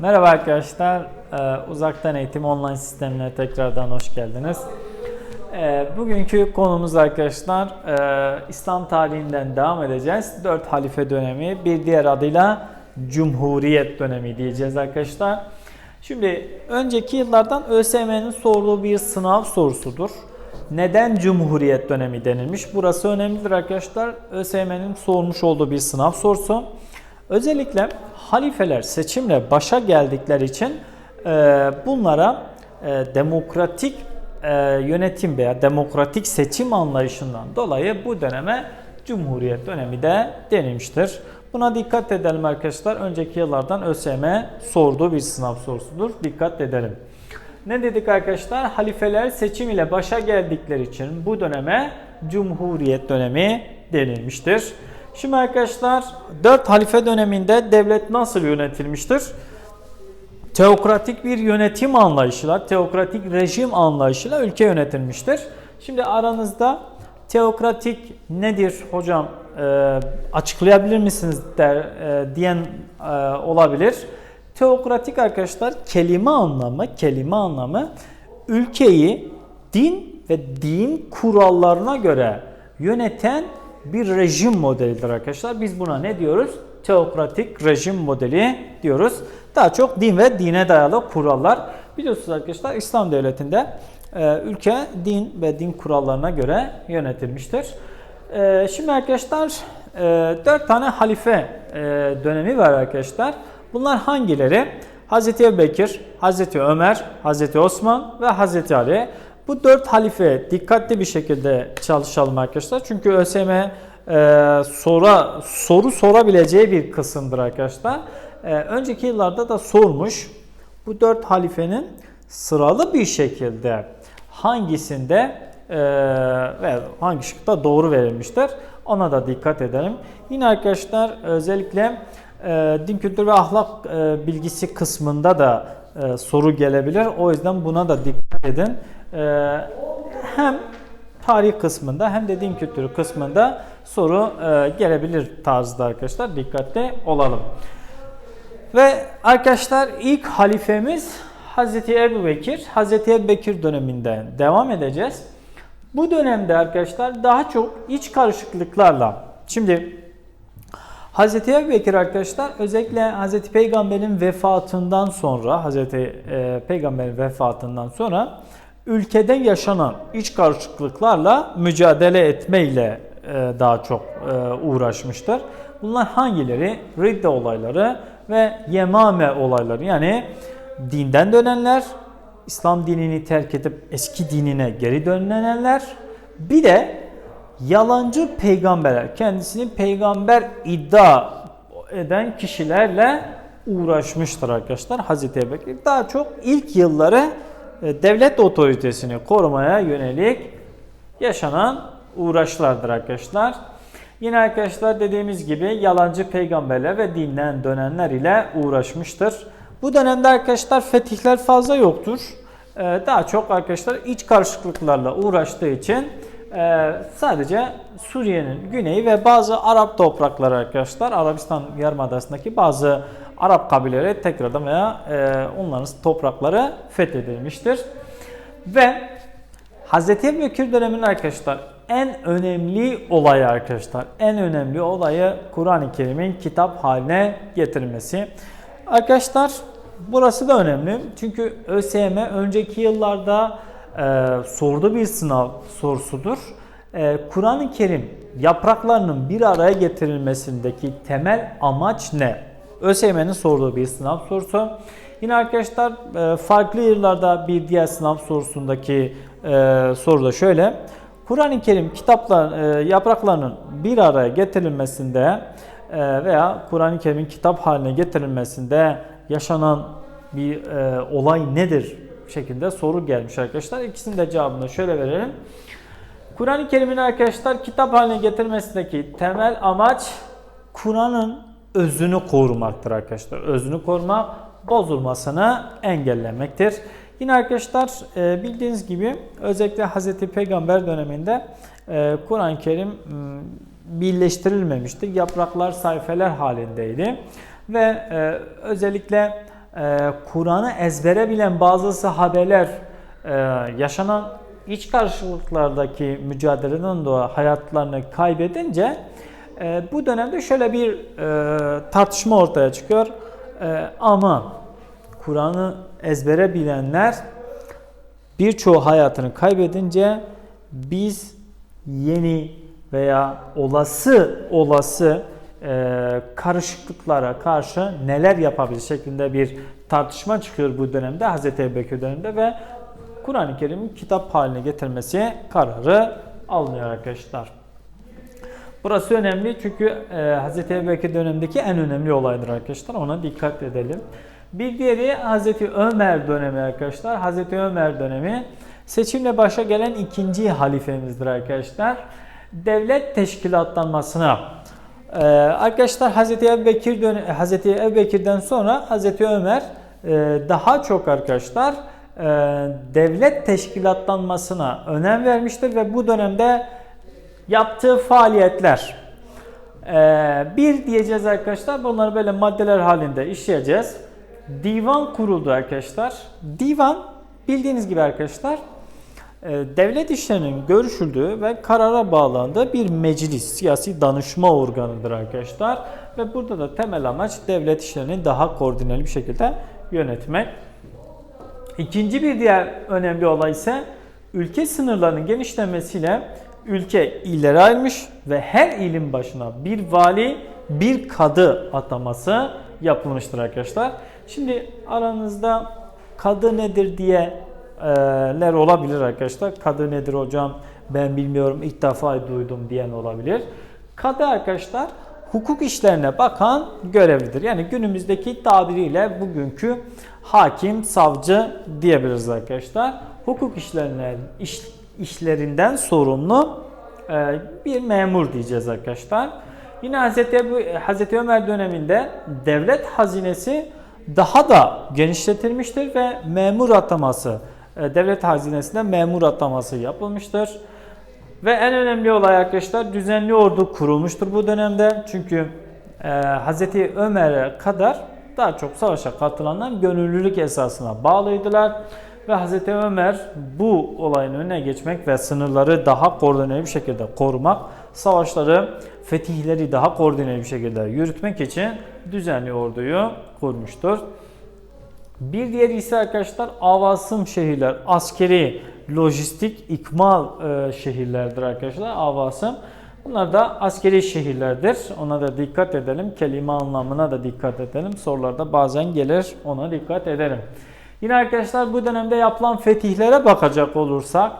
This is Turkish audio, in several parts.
Merhaba arkadaşlar, Ee, uzaktan eğitim online sistemine tekrardan hoş geldiniz. Ee, Bugünkü konumuz arkadaşlar e, İslam tarihinden devam edeceğiz. 4 halife dönemi, bir diğer adıyla Cumhuriyet dönemi diyeceğiz arkadaşlar. Şimdi önceki yıllardan ÖSYM'nin sorduğu bir sınav sorusudur. Neden Cumhuriyet dönemi denilmiş? Burası önemlidir arkadaşlar. ÖSYM'nin sormuş olduğu bir sınav sorusu. Özellikle halifeler seçimle başa geldikleri için e, bunlara e, demokratik e, yönetim veya demokratik seçim anlayışından dolayı bu döneme Cumhuriyet dönemi de denilmiştir. Buna dikkat edelim arkadaşlar. Önceki yıllardan ÖSYM sorduğu bir sınav sorusudur. Dikkat edelim. Ne dedik arkadaşlar? Halifeler seçim ile başa geldikleri için bu döneme Cumhuriyet dönemi denilmiştir. Şimdi arkadaşlar 4 halife döneminde devlet nasıl yönetilmiştir? Teokratik bir yönetim anlayışıyla, teokratik rejim anlayışıyla ülke yönetilmiştir. Şimdi aranızda teokratik nedir hocam e, açıklayabilir misiniz der, e, diyen e, olabilir. Teokratik arkadaşlar kelime anlamı, kelime anlamı ülkeyi din ve din kurallarına göre yöneten bir rejim modelidir arkadaşlar. Biz buna ne diyoruz? Teokratik rejim modeli diyoruz. Daha çok din ve dine dayalı kurallar. Biliyorsunuz arkadaşlar İslam devletinde e, ülke din ve din kurallarına göre yönetilmiştir. E, şimdi arkadaşlar e, 4 tane halife e, dönemi var arkadaşlar. Bunlar hangileri? Hazreti Ebubekir, Hazreti Ömer, Hazreti Osman ve Hazreti Ali. Bu dört halife dikkatli bir şekilde çalışalım arkadaşlar. Çünkü ÖSYM e, sora, soru sorabileceği bir kısımdır arkadaşlar. E, önceki yıllarda da sormuş. Bu dört halifenin sıralı bir şekilde hangisinde e, ve hangi şıkta doğru verilmiştir ona da dikkat edelim. Yine arkadaşlar özellikle e, din kültürü ve ahlak e, bilgisi kısmında da e, soru gelebilir. O yüzden buna da dikkat edin. E, hem tarih kısmında hem de din kültürü kısmında soru e, gelebilir tarzda arkadaşlar. Dikkatli olalım. Ve arkadaşlar ilk halifemiz Hazreti Ebu Bekir. Hazreti Ebu Bekir döneminden devam edeceğiz. Bu dönemde arkadaşlar daha çok iç karışıklıklarla şimdi Hazreti Ebu Bekir arkadaşlar özellikle Hazreti Peygamber'in vefatından sonra Hazreti e, Peygamber'in vefatından sonra ülkede yaşanan iç karışıklıklarla mücadele etmeyle e, daha çok e, uğraşmıştır. Bunlar hangileri? Ridde olayları ve Yemame olayları yani dinden dönenler, İslam dinini terk edip eski dinine geri dönenler bir de yalancı peygamberler, kendisini peygamber iddia eden kişilerle uğraşmıştır arkadaşlar Hazreti Ebubekir. Daha çok ilk yılları devlet otoritesini korumaya yönelik yaşanan uğraşlardır arkadaşlar. Yine arkadaşlar dediğimiz gibi yalancı peygamberler ve dinden dönenler ile uğraşmıştır. Bu dönemde arkadaşlar fetihler fazla yoktur. E, daha çok arkadaşlar iç karışıklıklarla uğraştığı için ee, sadece Suriye'nin güneyi ve bazı Arap toprakları arkadaşlar Arabistan Yarımadası'ndaki bazı Arap kabileleri tekrardan veya e, onların toprakları fethedilmiştir. Ve Hz. Ebubekir döneminin arkadaşlar en önemli olayı arkadaşlar en önemli olayı Kur'an-ı Kerim'in kitap haline getirilmesi. Arkadaşlar burası da önemli çünkü ÖSYM önceki yıllarda e, sorduğu bir sınav sorusudur. E, Kur'an-ı Kerim yapraklarının bir araya getirilmesindeki temel amaç ne? ÖSYM'nin sorduğu bir sınav sorusu. Yine arkadaşlar e, farklı yıllarda bir diğer sınav sorusundaki e, soru da şöyle. Kur'an-ı Kerim kitaplar e, yapraklarının bir araya getirilmesinde veya Kur'an-ı Kerim'in kitap haline getirilmesinde yaşanan bir olay nedir şekilde soru gelmiş arkadaşlar. İkisinin de cevabını şöyle verelim. Kur'an-ı Kerim'in arkadaşlar kitap haline getirmesindeki temel amaç Kur'an'ın özünü korumaktır arkadaşlar. Özünü korumak, bozulmasını engellemektir. Yine arkadaşlar e, bildiğiniz gibi özellikle Hz. Peygamber döneminde e, Kur'an-ı Kerim birleştirilmemişti. Yapraklar sayfeler halindeydi. Ve e, özellikle Kur'an'ı ezbere bilen bazı sahabeler yaşanan iç karşılıklardaki mücadeleden dolayı hayatlarını kaybedince e, bu dönemde şöyle bir e, tartışma ortaya çıkıyor. E, ama Kur'an'ı ezbere bilenler birçoğu hayatını kaybedince biz yeni veya olası olası e, karışıklıklara karşı neler yapabilir şeklinde bir tartışma çıkıyor bu dönemde Hz. Ebubekir döneminde ve Kur'an-ı Kerim'in kitap haline getirmesi kararı alınıyor arkadaşlar. Burası önemli çünkü e, Hz. Ebubekir dönemindeki en önemli olaydır arkadaşlar. Ona dikkat edelim. Bir diğeri Hz. Ömer dönemi arkadaşlar. Hz. Ömer dönemi seçimle başa gelen ikinci halifemizdir arkadaşlar. Devlet teşkilatlanmasına ee, arkadaşlar Hz. Ebubekir dön Hz. Ebubekir'den sonra Hz. Ömer e, daha çok arkadaşlar e, devlet teşkilatlanmasına önem vermiştir ve bu dönemde yaptığı faaliyetler e, bir diyeceğiz arkadaşlar bunları böyle maddeler halinde işleyeceğiz. Divan kuruldu arkadaşlar. Divan bildiğiniz gibi arkadaşlar e, devlet işlerinin görüşüldüğü ve karara bağlandığı bir meclis, siyasi danışma organıdır arkadaşlar. Ve burada da temel amaç devlet işlerini daha koordineli bir şekilde yönetmek. İkinci bir diğer önemli olay ise ülke sınırlarının genişlemesiyle ülke illere ayrılmış ve her ilin başına bir vali, bir kadı ataması yapılmıştır arkadaşlar. Şimdi aranızda kadı nedir diye ler olabilir arkadaşlar. Kadı nedir hocam ben bilmiyorum ilk defa duydum diyen olabilir. Kadı arkadaşlar hukuk işlerine bakan görevlidir. Yani günümüzdeki tabiriyle bugünkü hakim, savcı diyebiliriz arkadaşlar. Hukuk işlerine iş, işlerinden sorumlu bir memur diyeceğiz arkadaşlar. Yine Hz. Ebu, Hz. Ömer döneminde devlet hazinesi daha da genişletilmiştir ve memur ataması e, devlet hazinesinde memur ataması yapılmıştır. Ve en önemli olay arkadaşlar düzenli ordu kurulmuştur bu dönemde. Çünkü e, Hz. Ömer'e kadar daha çok savaşa katılanlar gönüllülük esasına bağlıydılar. Ve Hz. Ömer bu olayın önüne geçmek ve sınırları daha koordineli bir şekilde korumak, savaşları, fetihleri daha koordineli bir şekilde yürütmek için düzenli orduyu kurmuştur. Bir diğeri ise arkadaşlar avasım şehirler, askeri, lojistik, ikmal e, şehirlerdir arkadaşlar. Avasım. Bunlar da askeri şehirlerdir. Ona da dikkat edelim. Kelime anlamına da dikkat edelim. Sorularda bazen gelir. Ona dikkat edelim. Yine arkadaşlar bu dönemde yapılan fetihlere bakacak olursak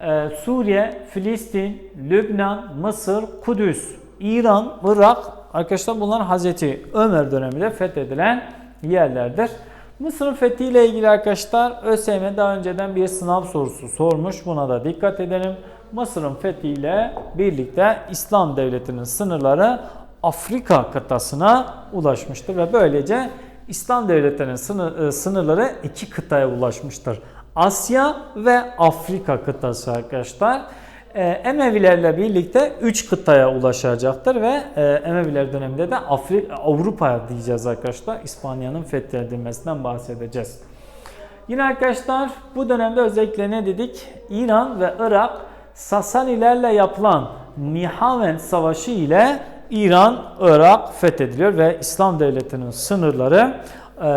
e, Suriye, Filistin, Lübnan, Mısır, Kudüs, İran, Irak arkadaşlar bunlar Hazreti Ömer döneminde fethedilen yerlerdir. Mısır'ın fethiyle ilgili arkadaşlar ÖSYM daha önceden bir sınav sorusu sormuş. Buna da dikkat edelim. Mısır'ın fethiyle birlikte İslam devletinin sınırları Afrika kıtasına ulaşmıştır ve böylece İslam devletlerinin e, sınırları iki kıtaya ulaşmıştır. Asya ve Afrika kıtası arkadaşlar. E, Emevilerle birlikte 3 kıtaya ulaşacaktır ve e, Emeviler döneminde de Afrika, Avrupa'ya diyeceğiz arkadaşlar. İspanya'nın fethedilmesinden bahsedeceğiz. Yine arkadaşlar bu dönemde özellikle ne dedik? İran ve Irak Sasanilerle yapılan Nihaven Savaşı ile İran, Irak fethediliyor ve İslam devletinin sınırları e,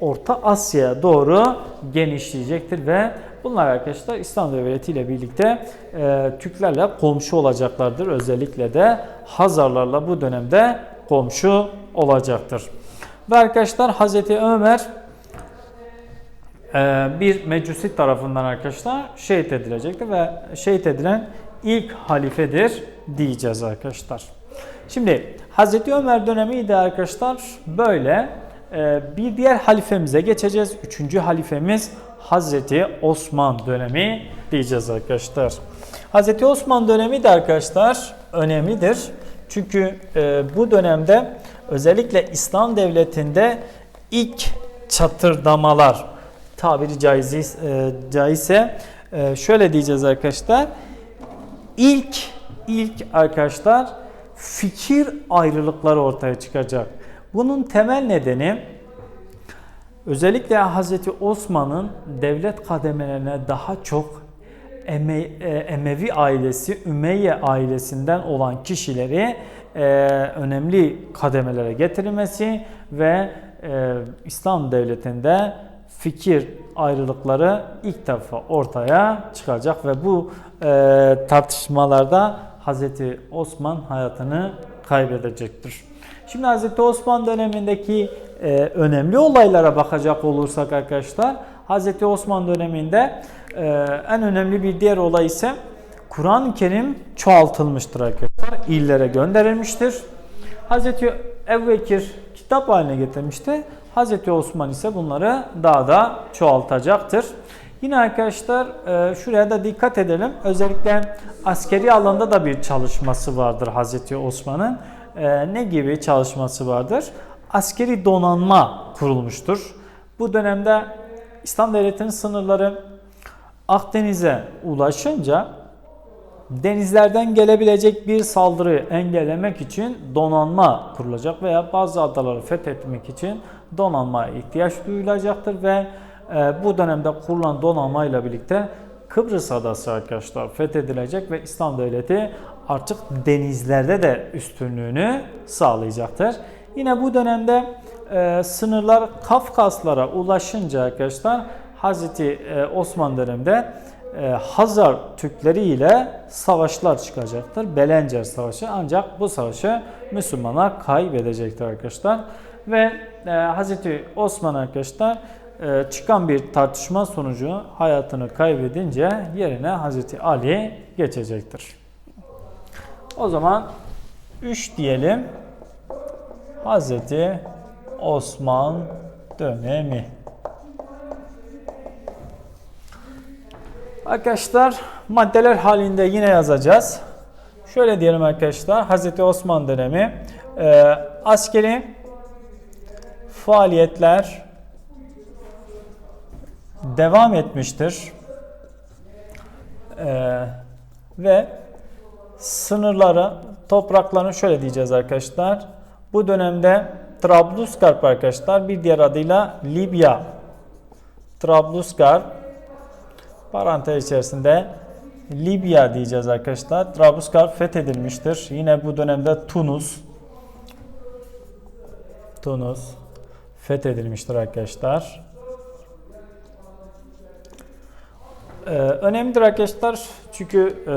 Orta Asya'ya doğru genişleyecektir ve bunlar arkadaşlar İslam Devleti ile birlikte e, Türklerle komşu olacaklardır. Özellikle de Hazarlarla bu dönemde komşu olacaktır. Ve arkadaşlar Hazreti Ömer e, bir mecusi tarafından arkadaşlar şehit edilecektir ve şehit edilen ilk halifedir diyeceğiz arkadaşlar. Şimdi Hazreti Ömer dönemiydi arkadaşlar böyle. Ee, bir diğer halifemize geçeceğiz. Üçüncü halifemiz Hazreti Osman dönemi diyeceğiz arkadaşlar. Hazreti Osman dönemi de arkadaşlar önemlidir. Çünkü e, bu dönemde özellikle İslam devletinde ilk çatırdamalar tabiri e, caizse e, şöyle diyeceğiz arkadaşlar. İlk ilk arkadaşlar fikir ayrılıkları ortaya çıkacak. Bunun temel nedeni Özellikle Hazreti Osman'ın devlet kademelerine daha çok Eme, e, Emevi ailesi, Ümeyye ailesinden olan kişileri e, önemli kademelere getirilmesi ve e, İslam devletinde fikir ayrılıkları ilk defa ortaya çıkacak ve bu e, tartışmalarda Hazreti Osman hayatını kaybedecektir. Şimdi Hazreti Osman dönemindeki e, önemli olaylara bakacak olursak arkadaşlar, Hazreti Osman döneminde e, en önemli bir diğer olay ise Kur'an-ı Kerim çoğaltılmıştır arkadaşlar. İllere gönderilmiştir. Hazreti Ebubekir kitap haline getirmişti. Hazreti Osman ise bunları daha da çoğaltacaktır. Yine arkadaşlar e, şuraya da dikkat edelim. Özellikle askeri alanda da bir çalışması vardır Hazreti Osman'ın. E, ne gibi çalışması vardır? Askeri donanma kurulmuştur. Bu dönemde İslam Devleti'nin sınırları Akdeniz'e ulaşınca denizlerden gelebilecek bir saldırıyı engellemek için donanma kurulacak veya bazı adaları fethetmek için donanmaya ihtiyaç duyulacaktır ve bu dönemde kurulan donanmayla birlikte Kıbrıs adası arkadaşlar fethedilecek ve İslam Devleti artık denizlerde de üstünlüğünü sağlayacaktır. Yine bu dönemde e, sınırlar Kafkaslara ulaşınca arkadaşlar Hazreti e, Osman döneminde e, Hazar Türkleri ile savaşlar çıkacaktır. Belencer Savaşı ancak bu savaşı Müslümanlar kaybedecektir arkadaşlar. Ve e, Hazreti Osman arkadaşlar çıkan bir tartışma sonucu hayatını kaybedince yerine Hazreti Ali geçecektir. O zaman 3 diyelim. Hazreti Osman dönemi. Arkadaşlar maddeler halinde yine yazacağız. Şöyle diyelim arkadaşlar. Hazreti Osman dönemi e, askeri faaliyetler devam etmiştir. E, ve sınırları, topraklarını şöyle diyeceğiz arkadaşlar. Bu dönemde Trablusgarp arkadaşlar bir diğer adıyla Libya. Trablusgarp parantez içerisinde Libya diyeceğiz arkadaşlar. Trablusgarp fethedilmiştir. Yine bu dönemde Tunus Tunus fethedilmiştir arkadaşlar. Ee, önemlidir arkadaşlar çünkü e,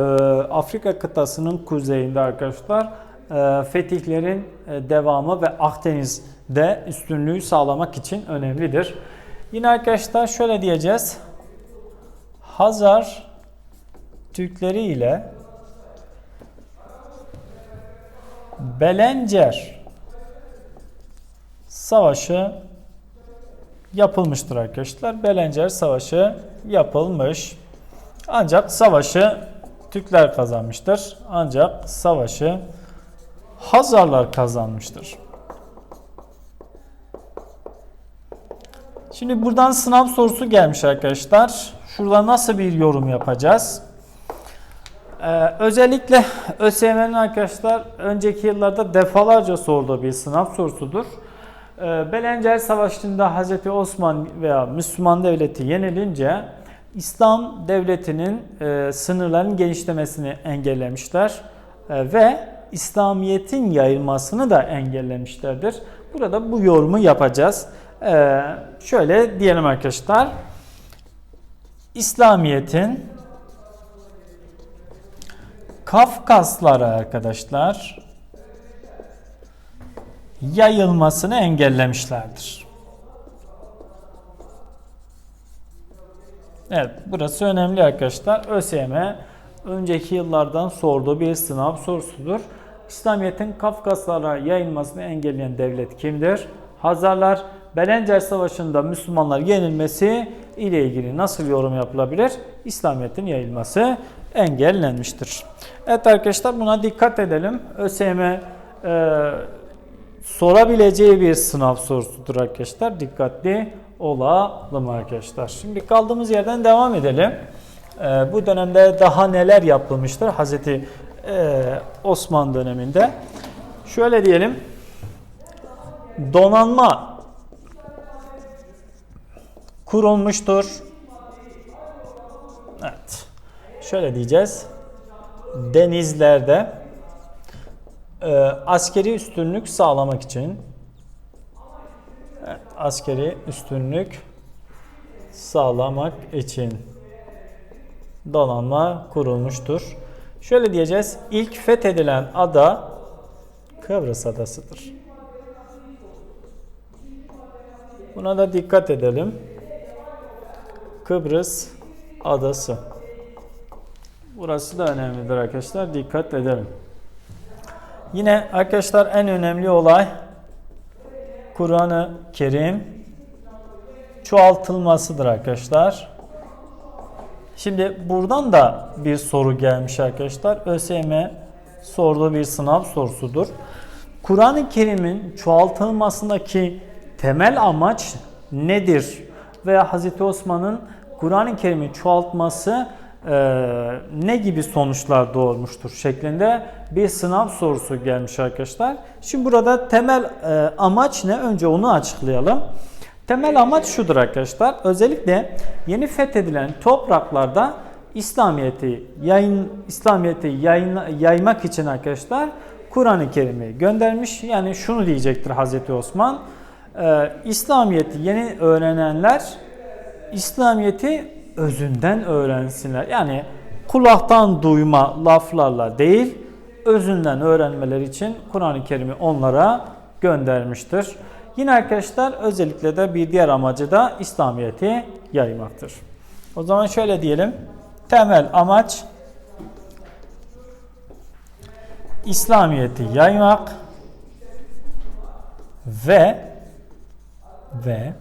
Afrika kıtasının kuzeyinde arkadaşlar e, fetihlerin e, devamı ve Akdeniz'de üstünlüğü sağlamak için önemlidir. Yine arkadaşlar şöyle diyeceğiz. Hazar Türkleri ile Belencer Savaşı yapılmıştır arkadaşlar. Belencer Savaşı yapılmış. Ancak savaşı Türkler kazanmıştır. Ancak savaşı Hazarlar kazanmıştır. Şimdi buradan sınav sorusu gelmiş arkadaşlar. Şurada nasıl bir yorum yapacağız? Ee, özellikle ÖSYM'nin arkadaşlar önceki yıllarda defalarca sorduğu bir sınav sorusudur. Ee, Belencer Savaşı'nda Hazreti Osman veya Müslüman devleti yenilince İslam devletinin e, sınırlarının genişlemesini engellemişler e, ve İslamiyet'in yayılmasını da engellemişlerdir. Burada bu yorumu yapacağız. E, şöyle diyelim arkadaşlar. İslamiyet'in Kafkaslara arkadaşlar yayılmasını engellemişlerdir. Evet burası önemli arkadaşlar. ÖSYM önceki yıllardan sorduğu bir sınav sorusudur. İslamiyet'in Kafkaslara yayılmasını engelleyen devlet kimdir? Hazarlar. Belencer Savaşı'nda Müslümanlar yenilmesi ile ilgili nasıl yorum yapılabilir? İslamiyet'in yayılması engellenmiştir. Evet arkadaşlar buna dikkat edelim. ÖSYM e, sorabileceği bir sınav sorusudur arkadaşlar. Dikkatli olalım arkadaşlar. Şimdi kaldığımız yerden devam edelim. Ee, bu dönemde daha neler yapılmıştır Hazreti e, Osman döneminde? Şöyle diyelim. Donanma kurulmuştur. Evet. Şöyle diyeceğiz. Denizlerde e, askeri üstünlük sağlamak için evet, askeri üstünlük sağlamak için donanma kurulmuştur. Şöyle diyeceğiz. İlk fethedilen ada Kıbrıs adasıdır. Buna da dikkat edelim. Kıbrıs adası. Burası da önemlidir arkadaşlar. Dikkat edelim. Yine arkadaşlar en önemli olay Kur'an-ı Kerim çoğaltılmasıdır arkadaşlar. Şimdi buradan da bir soru gelmiş arkadaşlar. ÖSYM sorduğu bir sınav sorusudur. Kur'an-ı Kerim'in çoğaltılmasındaki temel amaç nedir? Veya Hazreti Osman'ın Kur'an-ı Kerim'i çoğaltması ne gibi sonuçlar doğurmuştur şeklinde bir sınav sorusu gelmiş arkadaşlar. Şimdi burada temel e, amaç ne? Önce onu açıklayalım. Temel amaç şudur arkadaşlar. Özellikle yeni fethedilen topraklarda İslamiyeti yayın İslamiyeti yayın, yaymak için arkadaşlar Kur'an-ı Kerim'i göndermiş. Yani şunu diyecektir Hazreti Osman. E, İslamiyeti yeni öğrenenler İslamiyeti özünden öğrensinler. Yani kulaktan duyma laflarla değil, özünden öğrenmeleri için Kur'an-ı Kerim'i onlara göndermiştir. Yine arkadaşlar özellikle de bir diğer amacı da İslamiyet'i yaymaktır. O zaman şöyle diyelim. Temel amaç İslamiyet'i yaymak ve ve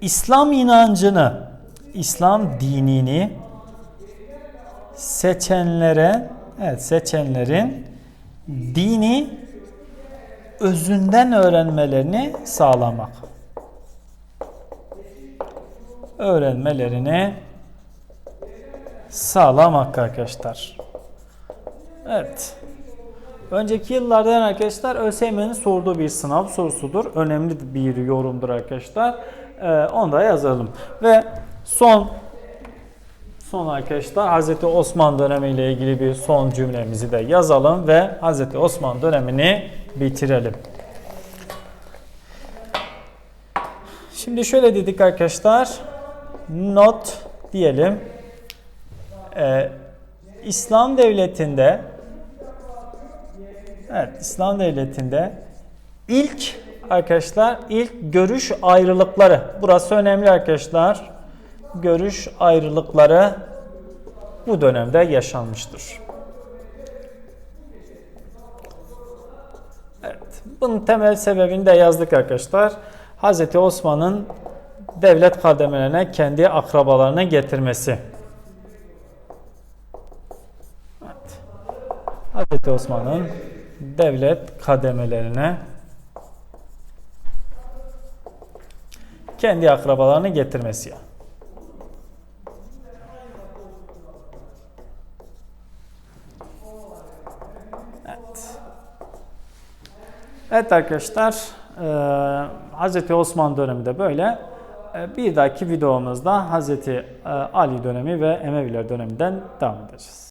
İslam inancını, İslam dinini seçenlere, evet seçenlerin dini özünden öğrenmelerini sağlamak. Öğrenmelerini sağlamak arkadaşlar. Evet. Önceki yıllardan arkadaşlar ÖSYM'nin sorduğu bir sınav sorusudur. Önemli bir yorumdur arkadaşlar. Ee, onu da yazalım. Ve son son arkadaşlar Hazreti Osman dönemiyle ilgili bir son cümlemizi de yazalım ve Hazreti Osman dönemini bitirelim. Şimdi şöyle dedik arkadaşlar. Not diyelim. Ee, İslam devletinde Evet, İslam devletinde ilk arkadaşlar ilk görüş ayrılıkları. Burası önemli arkadaşlar. Görüş ayrılıkları bu dönemde yaşanmıştır. Evet, bunun temel sebebini de yazdık arkadaşlar. Hz. Osman'ın devlet kademelerine kendi akrabalarına getirmesi. Evet. Hz. Osman'ın devlet kademelerine kendi akrabalarını getirmesi. Evet. Evet arkadaşlar, e, Hz. Osman dönemi de böyle. E, Bir dahaki videomuzda Hz. Ali dönemi ve Emeviler döneminden devam edeceğiz.